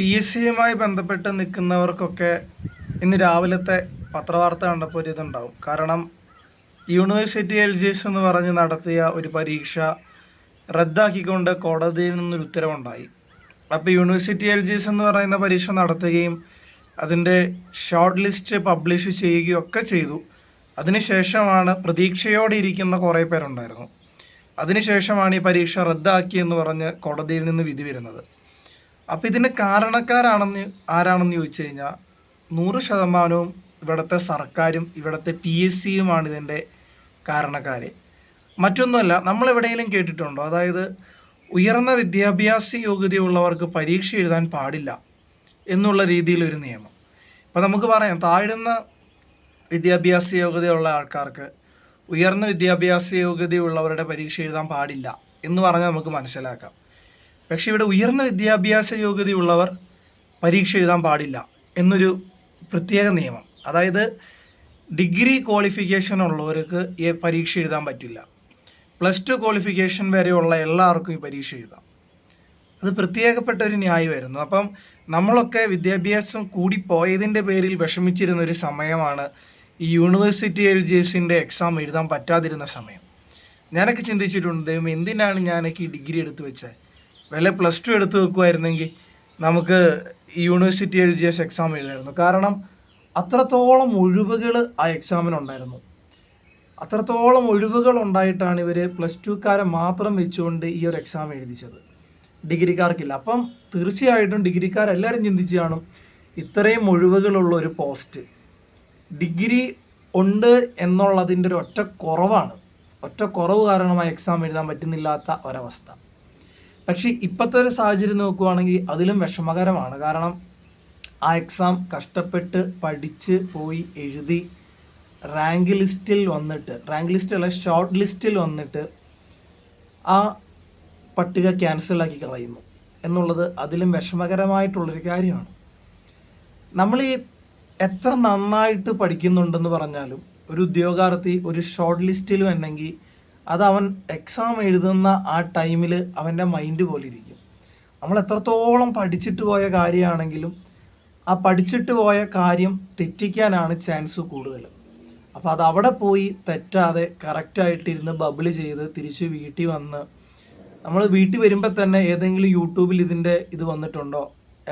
P S സിയുമായി ബന്ധപ്പെട്ട് നിൽക്കുന്നവർക്കൊക്കെ ഇന്ന് രാവിലത്തെ പത്രവാർത്ത കണ്ടപ്പോൾ ഒരു ഇതുണ്ടാവും. കാരണം യൂണിവേഴ്സിറ്റി എൽ ജി എസ് എന്ന് പറഞ്ഞ് നടത്തിയ ഒരു പരീക്ഷ റദ്ദാക്കിക്കൊണ്ട് കോടതിയിൽ നിന്നൊരു ഉത്തരവുണ്ടായി. അപ്പോൾ യൂണിവേഴ്സിറ്റി എൽ ജി എസ് എന്ന് പറയുന്ന പരീക്ഷ നടത്തുകയും അതിന്റെ ഷോർട്ട് ലിസ്റ്റ് പബ്ലിഷ് ചെയ്യുകയും ഒക്കെ ചെയ്തു അതിനുശേഷമാണ് പ്രതീക്ഷയോടെ ഇരിക്കുന്ന കുറേ പേരുണ്ടായിരുന്നു. അതിനുശേഷമാണ് ഈ പരീക്ഷ റദ്ദാക്കിയെന്ന് പറഞ്ഞ് കോടതിയിൽ നിന്ന് വിധി വരുന്നത്. അപ്പോൾ ഇതിന് കാരണക്കാരാണെന്ന് ആരാണെന്ന് ചോദിച്ചു കഴിഞ്ഞാൽ നൂറ് ശതമാനവും ഇവിടുത്തെ സർക്കാരും ഇവിടുത്തെ പി എസ് സിയുമാണ് ഇതിന്റെ കാരണക്കാർ മറ്റൊന്നുമല്ല നമ്മൾ എവിടെയെങ്കിലും കേട്ടിട്ടുണ്ടോ? അതായത് ഉയർന്ന വിദ്യാഭ്യാസ യോഗ്യതയുള്ളവർക്ക് പരീക്ഷ എഴുതാൻ പാടില്ല എന്നുള്ള രീതിയിലൊരു നിയമം. ഇപ്പം നമുക്ക് പറയാം താഴ്ന്ന വിദ്യാഭ്യാസ യോഗ്യതയുള്ള ആൾക്കാർക്ക് ഉയർന്ന വിദ്യാഭ്യാസ യോഗ്യതയുള്ളവരുടെ പരീക്ഷ എഴുതാൻ പാടില്ല എന്ന് പറഞ്ഞാൽ നമുക്ക് മനസ്സിലാക്കാം. പക്ഷേ ഇവിടെ ഉയർന്ന വിദ്യാഭ്യാസ യോഗ്യതയുള്ളവർ പരീക്ഷ എഴുതാൻ പാടില്ല എന്നൊരു പ്രത്യേക നിയമം. അതായത് ഡിഗ്രി ക്വാളിഫിക്കേഷൻ ഉള്ളവർക്ക് ഈ പരീക്ഷ എഴുതാൻ പറ്റില്ല. പ്ലസ് ടു ക്വാളിഫിക്കേഷൻ വരെയുള്ള എല്ലാവർക്കും ഈ പരീക്ഷ എഴുതാം. അത് പ്രത്യേകപ്പെട്ട ഒരു ന്യായമായിരുന്നു. അപ്പം നമ്മളൊക്കെ വിദ്യാഭ്യാസം കൂടി കൂടിപ്പോയതിന്റെ പേരിൽ വിഷമിച്ചിരുന്ന ഒരു സമയമാണ് ഈ യൂണിവേഴ്സിറ്റി എൽ ജി എസിന്റെ എക്സാം എഴുതാൻ പറ്റാതിരുന്ന സമയം. ഞാനൊക്കെ ചിന്തിച്ചിട്ടുണ്ട് ദൈവം എന്തിനാണ് ഞാനൊക്കെ ഈ ഡിഗ്രി എടുത്തു വെച്ചത്? വല്ല പ്ലസ് ടു എടുത്തു വെക്കുമായിരുന്നെങ്കിൽ നമുക്ക് university L G S exam എഴുതായിരുന്നു കാരണം അത്രത്തോളം ഒഴിവുകൾ ആ എക്സാമിനുണ്ടായിരുന്നു അത്രത്തോളം ഒഴിവുകൾ ഉണ്ടായിട്ടാണ് ഇവർ പ്ലസ് ടുക്കാരെ മാത്രം വെച്ചുകൊണ്ട് ഈ ഒരു എക്സാം എഴുതിച്ചത്. ഡിഗ്രിക്കാർക്കില്ല. അപ്പം തീർച്ചയായിട്ടും ഡിഗ്രിക്കാരെല്ലാവരും ചിന്തിച്ചു കാണും ഇത്രയും ഒഴിവുകളുള്ള ഒരു പോസ്റ്റ് ഡിഗ്രി ഉണ്ട് എന്നുള്ളതിന്റെ ഒരു ഒറ്റ കുറവാണ്. ഒറ്റ കുറവ് കാരണമായി എക്സാം എഴുതാൻ പറ്റുന്നില്ലാത്ത ഒരവസ്ഥ. പക്ഷേ ഇപ്പോഴത്തെ ഒരു സാഹചര്യം നോക്കുവാണെങ്കിൽ അതിലും വിഷമകരമാണ്. കാരണം ആ എക്സാം കഷ്ടപ്പെട്ട് പഠിച്ച് പോയി എഴുതി റാങ്ക് ലിസ്റ്റിൽ വന്നിട്ട് റാങ്ക് ലിസ്റ്റ് അല്ല ഷോർട്ട് ലിസ്റ്റിൽ വന്നിട്ട് ആ പട്ടിക ക്യാൻസലാക്കി കളയുന്നു എന്നുള്ളത് അതിലും വിഷമകരമായിട്ടുള്ളൊരു കാര്യമാണ്. നമ്മൾ ഈ എത്ര നന്നായിട്ട് പഠിക്കുന്നുണ്ടെന്ന് പറഞ്ഞാലും ഒരു ഉദ്യോഗാർത്ഥി ഒരു ഷോർട്ട് ലിസ്റ്റിൽ വന്നെങ്കിൽ അത് അവൻ എക്സാം എഴുതുന്ന ആ ടൈമിൽ അവന്റെ മൈൻഡ് പോലെ ഇരിക്കും. നമ്മൾ എത്രത്തോളം പഠിച്ചിട്ട് പോയ കാര്യമാണെങ്കിലും ആ പഠിച്ചിട്ട് പോയ കാര്യം തെറ്റിക്കാനാണ് ചാൻസ് കൂടുതൽ. അപ്പോൾ അത് അവിടെ പോയി തെറ്റാതെ കറക്റ്റായിട്ടിരുന്ന് ബബിൾ ചെയ്ത് തിരിച്ച് വീട്ടിൽ വന്ന് നമ്മൾ വീട്ടിൽ വരുമ്പോൾ തന്നെ ഏതെങ്കിലും യൂട്യൂബിൽ ഇതിന്റെ ഇത് വന്നിട്ടുണ്ടോ?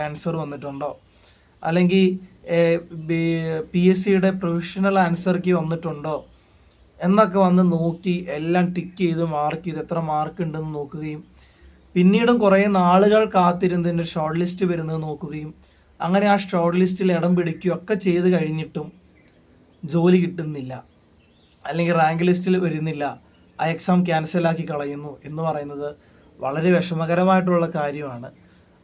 ആൻസർ വന്നിട്ടുണ്ടോ? അല്ലെങ്കിൽ പി എസ് സിയുടെ പ്രൊഫഷണൽ ആൻസർക്ക് വന്നിട്ടുണ്ടോ? എന്നൊക്കെ വന്ന് നോക്കി എല്ലാം ടിക്ക് ചെയ്ത് മാർക്ക് ചെയ്ത് എത്ര മാർക്ക് ഉണ്ടെന്ന് നോക്കുകയും പിന്നീടും കുറേ നാളുകൾ കാത്തിരുന്നതിന്റെ ഷോർട്ട് ലിസ്റ്റ് വരുന്നത് നോക്കുകയും അങ്ങനെ ആ ഷോർട്ട് ലിസ്റ്റിൽ ഇടം പിടിക്കുകയും ഒക്കെ ചെയ്ത് കഴിഞ്ഞിട്ടും ജോലി കിട്ടുന്നില്ല. അല്ലെങ്കിൽ റാങ്ക് ലിസ്റ്റിൽ വരുന്നില്ല. ആ എക്സാം ക്യാൻസലാക്കി കളയുന്നു എന്ന് പറയുന്നത് വളരെ വിഷമകരമായിട്ടുള്ള കാര്യമാണ്.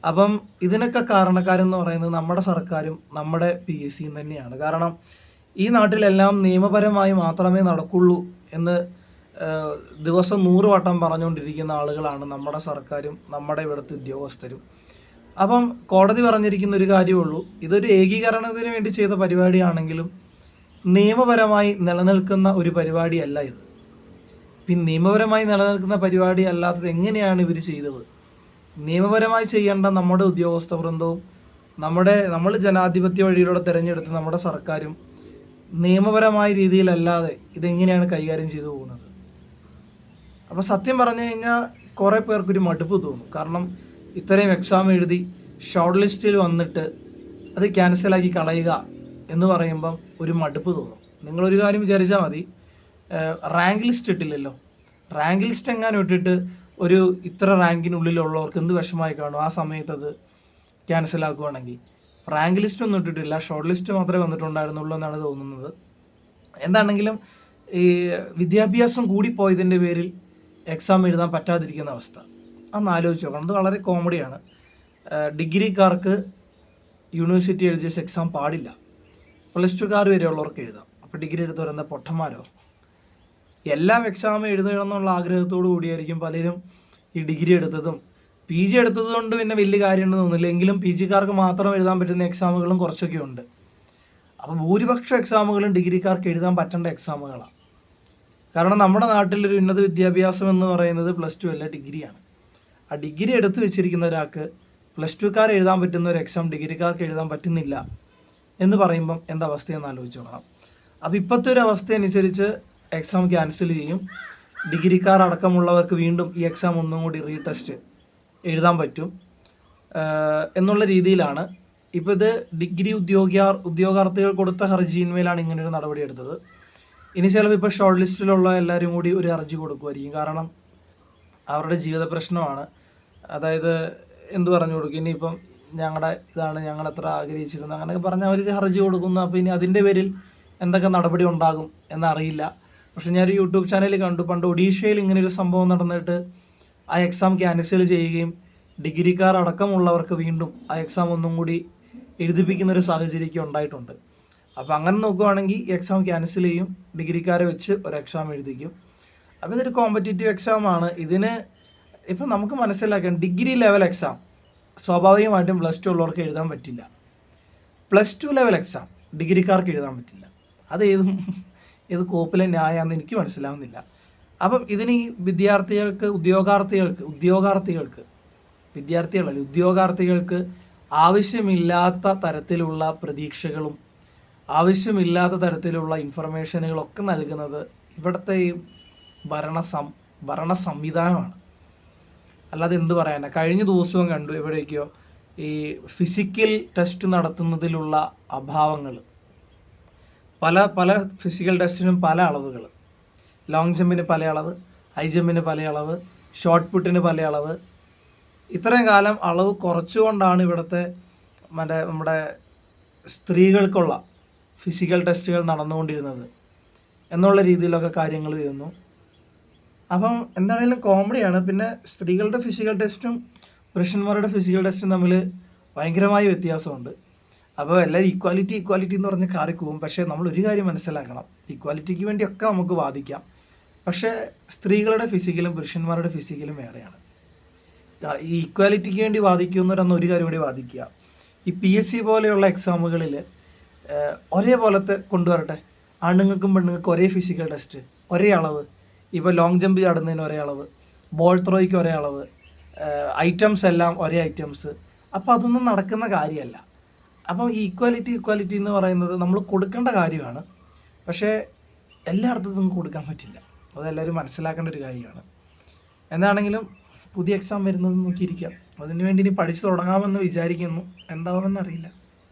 അപ്പം ഇതിനൊക്കെ കാരണക്കാരെന്ന് പറയുന്നത് നമ്മുടെ സർക്കാരും നമ്മുടെ പി എസ് സിയും തന്നെയാണ്. കാരണം ഈ നാട്ടിലെല്ലാം നിയമപരമായി മാത്രമേ നടക്കുള്ളൂ എന്ന് ദിവസം നൂറ് വട്ടം പറഞ്ഞുകൊണ്ടിരിക്കുന്ന ആളുകളാണ് നമ്മുടെ സർക്കാരും നമ്മുടെ ഇവിടുത്തെ ഉദ്യോഗസ്ഥരും. അപ്പം കോടതി പറഞ്ഞിരിക്കുന്ന ഒരു കാര്യമുള്ളൂ ഇതൊരു ഏകീകരണത്തിന് വേണ്ടി ചെയ്ത പരിപാടിയാണെങ്കിലും നിയമപരമായി നിലനിൽക്കുന്ന ഒരു പരിപാടിയല്ല ഇത്. പിന്നെ നിയമപരമായി നിലനിൽക്കുന്ന പരിപാടി അല്ലാത്തത് എങ്ങനെയാണ് ഇവർ ചെയ്തത്? നിയമപരമായി ചെയ്യേണ്ട നമ്മുടെ ഉദ്യോഗസ്ഥ വൃന്ദവും നമ്മുടെ നമ്മൾ ജനാധിപത്യ വഴിയിലൂടെ തിരഞ്ഞെടുത്ത് നമ്മുടെ സർക്കാരും നിയമപരമായ രീതിയിലല്ലാതെ ഇതെങ്ങനെയാണ് കൈകാര്യം ചെയ്തു പോകുന്നത്? അപ്പോൾ സത്യം പറഞ്ഞു കഴിഞ്ഞാൽ കുറേ പേർക്കൊരു മടുപ്പ് തോന്നും. കാരണം ഇത്രയും എക്സാം എഴുതി ഷോർട്ട് ലിസ്റ്റിൽ വന്നിട്ട് അത് ക്യാൻസലാക്കി കളയുക എന്ന് പറയുമ്പം ഒരു മടുപ്പ് തോന്നും. നിങ്ങളൊരു കാര്യം വിചാരിച്ചാൽ മതി. റാങ്ക് ലിസ്റ്റ് ഇട്ടില്ലല്ലോ. റാങ്ക് ലിസ്റ്റ് എങ്ങാനും ഇട്ടിട്ട് ഒരു ഇത്ര റാങ്കിനുള്ളിലുള്ളവർക്ക് എന്ത് വിഷമായി കാണും? ആ സമയത്ത് അത് ക്യാൻസലാക്കുവാണെങ്കിൽ റാങ്ക് ലിസ്റ്റ് ഒന്നും ഇട്ടിട്ടില്ല. ഷോർട്ട് ലിസ്റ്റ് മാത്രമേ വന്നിട്ടുണ്ടായിരുന്നുള്ളൂ എന്നാണ് തോന്നുന്നത്. എന്താണെങ്കിലും ഈ വിദ്യാഭ്യാസം കൂടി കൂടിപ്പോയതിന്റെ പേരിൽ എക്സാം എഴുതാൻ പറ്റാതിരിക്കുന്ന അവസ്ഥ. അന്ന് ആലോചിച്ച് നോക്കണം. അത് വളരെ കോമഡിയാണ് ഡിഗ്രിക്കാർക്ക് university L G S exam പാടില്ല പ്ലസ് ടുക്കാർ വരെയുള്ളവർക്ക് എഴുതാം. അപ്പോൾ ഡിഗ്രി എടുത്ത് വരുന്ന പൊട്ടന്മാരോ? എല്ലാം എക്സാം എഴുതണം എന്നുള്ള ആഗ്രഹത്തോടു കൂടിയായിരിക്കും പലരും ഈ ഡിഗ്രി എടുത്തതും പി ജി എടുത്തത് കൊണ്ട് പിന്നെ വലിയ കാര്യമുണ്ടെന്ന് തോന്നുന്നില്ല. എങ്കിലും പി ജിക്കാർക്ക് മാത്രം എഴുതാൻ പറ്റുന്ന എക്സാമുകളും കുറച്ചൊക്കെ ഉണ്ട്. അപ്പോൾ ഭൂരിപക്ഷം എക്സാമുകളും ഡിഗ്രിക്കാർക്ക് എഴുതാൻ പറ്റേണ്ട എക്സാമുകളാണ് കാരണം നമ്മുടെ നാട്ടിലൊരു ഉന്നത വിദ്യാഭ്യാസം എന്ന് പറയുന്നത് പ്ലസ് ടു അല്ല ഡിഗ്രിയാണ് ആ ഡിഗ്രി എടുത്തു വെച്ചിരിക്കുന്ന ഒരാൾക്ക് പ്ലസ് ടുക്കാർ എഴുതാൻ പറ്റുന്ന ഒരു എക്സാം ഡിഗ്രിക്കാർക്ക് എഴുതാൻ പറ്റുന്നില്ല എന്ന് പറയുമ്പം എന്താ അവസ്ഥയെന്ന് ആലോചിച്ച് നോക്കണം. അപ്പോൾ ഇപ്പോഴത്തെ ഒരു അവസ്ഥ അനുസരിച്ച് എക്സാം ക്യാൻസൽ ചെയ്യും. ഡിഗ്രിക്കാർ അടക്കമുള്ളവർക്ക് വീണ്ടും ഈ എക്സാം ഒന്നും കൂടി റീടെസ്റ്റ് എഴുതാൻ പറ്റും. എന്നുള്ള രീതിയിലാണ്. ഇപ്പോൾ ഇത് ഡിഗ്രി ഉദ്യോഗാർ ഉദ്യോഗാർത്ഥികൾ കൊടുത്ത ഹർജിയിന്മേലാണ് ഇങ്ങനൊരു നടപടി എടുത്തത്. ഇനി ചിലപ്പോൾ ഇപ്പോൾ ഷോർട്ട് ലിസ്റ്റിലുള്ള എല്ലാവരും കൂടി ഒരു ഹർജി കൊടുക്കുമായിരിക്കും കാരണം അവരുടെ ജീവിത പ്രശ്നമാണ്. അതായത് എന്തു പറഞ്ഞു കൊടുക്കും? ഇനിയിപ്പം ഞങ്ങളുടെ ഇതാണ് ഞങ്ങൾ എത്ര ആഗ്രഹിച്ചിരുന്നത് അങ്ങനെയൊക്കെ പറഞ്ഞ് അവർ ഹർജി കൊടുക്കുന്നു. അപ്പോൾ ഇനി അതിന്റെ പേരിൽ എന്തൊക്കെ നടപടി ഉണ്ടാകും എന്നറിയില്ല. പക്ഷെ ഞാനൊരു യൂട്യൂബ് ചാനലിൽ കണ്ടു. പണ്ട് ഒഡീഷയിൽ ഇങ്ങനെ ഒരു സംഭവം നടന്നിട്ട് ആ എക്സാം ക്യാൻസൽ ചെയ്യുകയും ഡിഗ്രിക്കാർ അടക്കമുള്ളവർക്ക് വീണ്ടും ആ എക്സാം ഒന്നും കൂടി എഴുതിപ്പിക്കുന്ന ഒരു സാഹചര്യമൊക്കെ ഉണ്ടായിട്ടുണ്ട്. അപ്പോൾ അങ്ങനെ നോക്കുവാണെങ്കിൽ എക്സാം ക്യാൻസൽ ചെയ്യും ഡിഗ്രിക്കാരെ വെച്ച് ഒരു എക്സാം എഴുതിക്കും. അപ്പോൾ ഇതൊരു കോമ്പറ്റേറ്റീവ് എക്സാമാണ് ഇതിന് ഇപ്പം നമുക്ക് മനസ്സിലാക്കാം ഡിഗ്രി ലെവൽ എക്സാം സ്വാഭാവികമായിട്ടും പ്ലസ് ടു ഉള്ളവർക്ക് എഴുതാൻ പറ്റില്ല. പ്ലസ് ടു ലെവൽ എക്സാം ഡിഗ്രിക്കാർക്ക് എഴുതാൻ പറ്റില്ല. അത് ഏത് ഏത് കോപ്പിലെ ന്യായമാണെന്ന് എനിക്ക് മനസ്സിലാവുന്നില്ല. അപ്പം ഇതിന് ഈ വിദ്യാർത്ഥികൾക്ക് ഉദ്യോഗാർത്ഥികൾക്ക് ഉദ്യോഗാർത്ഥികൾക്ക് വിദ്യാർത്ഥികളല്ല ഉദ്യോഗാർത്ഥികൾക്ക് ആവശ്യമില്ലാത്ത തരത്തിലുള്ള പ്രതീക്ഷകളും ആവശ്യമില്ലാത്ത തരത്തിലുള്ള ഇൻഫർമേഷനുകളൊക്കെ നൽകുന്നത് ഇവിടുത്തെ ഈ ഭരണ സം ഭരണ സംവിധാനമാണ്. അല്ലാതെ എന്ത് പറയാനാ? കഴിഞ്ഞ ദിവസവും കണ്ടു എവിടേക്കോ ഈ ഫിസിക്കൽ ടെസ്റ്റ് നടത്തുന്നതിലുള്ള അഭാവങ്ങൾ. പല പല ഫിസിക്കൽ ടെസ്റ്റിനും പല അളവുകൾ. ലോങ് ജമ്പിന് പല അളവ് ഹൈ ജമ്പിന് പല അളവ് ഷോർട്ട് പുട്ടിന് പല അളവ്. ഇത്രയും കാലം അളവ് കുറച്ചുകൊണ്ടാണ് ഇവിടുത്തെ മറ്റേ നമ്മുടെ സ്ത്രീകൾക്കുള്ള ഫിസിക്കൽ ടെസ്റ്റുകൾ നടന്നുകൊണ്ടിരുന്നത്. എന്നുള്ള രീതിയിലൊക്കെ കാര്യങ്ങൾ വരുന്നു. അപ്പം എന്താണെങ്കിലും കോമഡിയാണ് പിന്നെ സ്ത്രീകളുടെ ഫിസിക്കൽ ടെസ്റ്റും പുരുഷന്മാരുടെ ഫിസിക്കൽ ടെസ്റ്റും തമ്മിൽ ഭയങ്കരമായ വ്യത്യാസമുണ്ട്. അപ്പോൾ എല്ലാവരും ഈക്വാലിറ്റി ഈക്വാലിറ്റി എന്ന് പറഞ്ഞ് കാറിക്കുവും. പക്ഷേ നമ്മൾ ഒരു കാര്യം മനസ്സിലാക്കണം. ഈക്വാലിറ്റിക്ക് വേണ്ടിയൊക്കെ നമുക്ക് വാദിക്കാം. പക്ഷേ സ്ത്രീകളുടെ ഫിസിക്കലും പുരുഷന്മാരുടെ ഫിസിക്കലും വേറെയാണ്. ഈ ഈക്വാലിറ്റിക്ക് വേണ്ടി വാദിക്കുന്നവരെന്ന് ഒരു കാര്യം കൂടി വാദിക്കുക. ഈ പി എസ് സി പോലെയുള്ള എക്സാമുകളിൽ ഒരേപോലത്തെ കൊണ്ടുവരട്ടെ. ആണുങ്ങൾക്കും പെണ്ണുങ്ങൾക്കും ഒരേ ഫിസിക്കൽ ടെസ്റ്റ് ഒരേ അളവ്. ഇപ്പോൾ ലോങ് ജമ്പ് ചാടുന്നതിന് ഒരേ അളവ്. ബോൾ ത്രോയ്ക്ക് ഒരേ അളവ്. ഐറ്റംസ് എല്ലാം ഒരേ ഐറ്റംസ് അപ്പോൾ അതൊന്നും നടക്കുന്ന കാര്യമല്ല. അപ്പോൾ ഈക്വാലിറ്റി ഈക്വാലിറ്റി എന്ന് പറയുന്നത് നമ്മൾ കൊടുക്കേണ്ട കാര്യമാണ്. പക്ഷേ എല്ലായിടത്തും കൊടുക്കാൻ പറ്റില്ല. അതെല്ലാവരും മനസ്സിലാക്കേണ്ട ഒരു കാര്യമാണ്. എന്താണെങ്കിലും പുതിയ എക്സാം വരുന്നത് നോക്കിയിരിക്കാം. അതിനുവേണ്ടി ഇനി പഠിച്ചു തുടങ്ങാമെന്ന് വിചാരിക്കുന്നു. എന്താവുമെന്നറിയില്ല